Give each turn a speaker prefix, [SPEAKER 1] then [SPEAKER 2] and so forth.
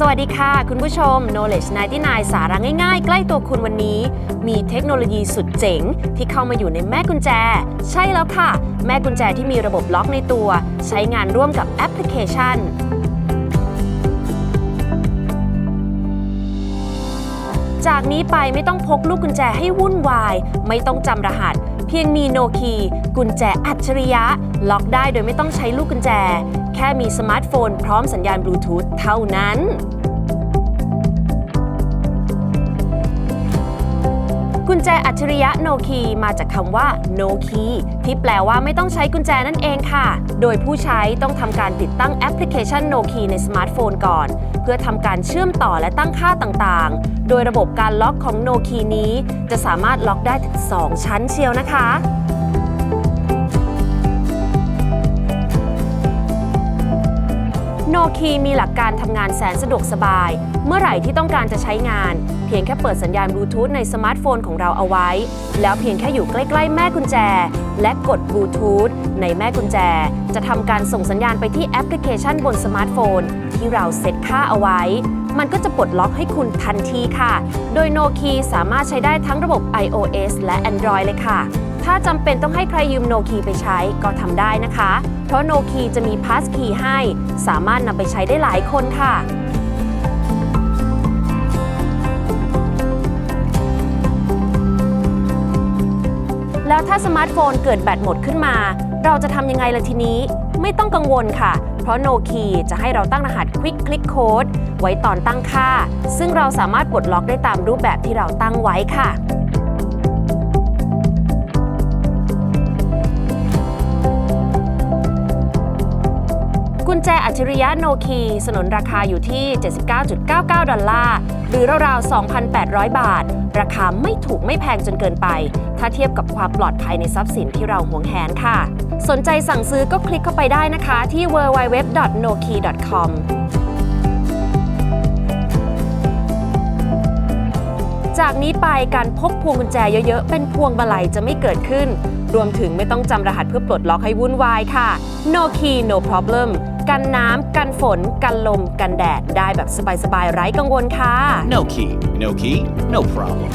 [SPEAKER 1] สวัสดีค่ะ คุณผู้ชม Knowledge 99 สาระง่ายๆ ใกล้ตัวคุณวันนี้ มีเทคโนโลยีสุดเจ๋ง ที่เข้ามาอยู่ในแม่กุญแจ ใช่แล้วค่ะ แม่กุญแจที่มีระบบล็อกในตัว ใช้งานร่วมกับแอปพลิเคชัน จากนี้ไปไม่ต้องพกลูกกุญแจให้วุ่นวาย ไม่ต้องจำรหัส เพียงมีโนคีกุญแจอัจฉริยะ ล็อกได้โดยไม่ต้องใช้ลูกกุญแจ แค่มีสมาร์ทโฟนพร้อมสัญญาณบลูทูธเท่านั้น กุญแจอัจฉริยะโนคีมาจากคำว่าโนคีที่แปลว่าไม่ต้องใช้กุญแจนั่นเองค่ะ โดยผู้ใช้ต้องทำการติดตั้งแอปพลิเคชันโนคีในสมาร์ทโฟนก่อน เพื่อทำการเชื่อมต่อและตั้งค่าต่างๆ โดยระบบการล็อกของโนคีนี้ จะสามารถล็อกได้ถึง 2 ชั้นเชียวนะคะ คีมีหลักการทำงานแสนสะดวกสบาย เมื่อไหร่ที่ต้องการจะใช้งาน เพียงแค่เปิดสัญญาณบลูทูธในสมาร์ทโฟนของเราเอาไว้ แล้วเพียงแค่อยู่ใกล้ ๆ แม่กุญแจ และกดบลูทูธในแม่กุญแจ จะทำการส่งสัญญาณไปที่แอปพลิเคชันบนสมาร์ทโฟน ที่เราเซตค่าเอาไว้ มันก็จะปลดล็อกให้คุณทันทีค่ะ โดย No Key สามารถใช้ได้ทั้งระบบ iOS และ Android เลยค่ะ ถ้าจำเป็นต้องให้ใครยืม No Key ไปใช้ก็ทำได้นะคะ เพราะ No Key จะมี Pass Key ให้ สามารถนำไปใช้ได้หลายคนค่ะแล้วถ้าสมาร์ทโฟนเกิดแบตหมดขึ้นมา เราจะทำยังไงล่ะทีนี้ ไม่ต้องกังวลค่ะ เพราะ No Key จะให้เราตั้งรหัส Quick Click Code ไว้ตอนตั้งค่า ซึ่งเราสามารถปลดล็อกได้ตามรูปแบบที่เราตั้งไว้ค่ะ แจอัจฉริยะโนคีสนนราคาอยู่ที่ 79.99 ดอลลาร์ หรือราวๆ 2,800 บาท ราคาไม่ถูกไม่แพงจนเกินไป ถ้าเทียบกับความปลอดภัยในทรัพย์สินที่เราหวงแหนค่ะ สนใจสั่งซื้อก็คลิกเข้าไปได้นะคะที่ www.nokey.com จากนี้ไปการพกพวงกุญแจเยอะๆ เป็นพวงมาลัยจะไม่เกิดขึ้น รวมถึงไม่ต้องจำรหัสเพื่อปลดล็อกให้วุ่นวายค่ะ No key no problem กันน้ำ กันฝน กันลม กันแดด ได้แบบสบายๆ ไร้กังวลค่ะ
[SPEAKER 2] No key. No key, no problem.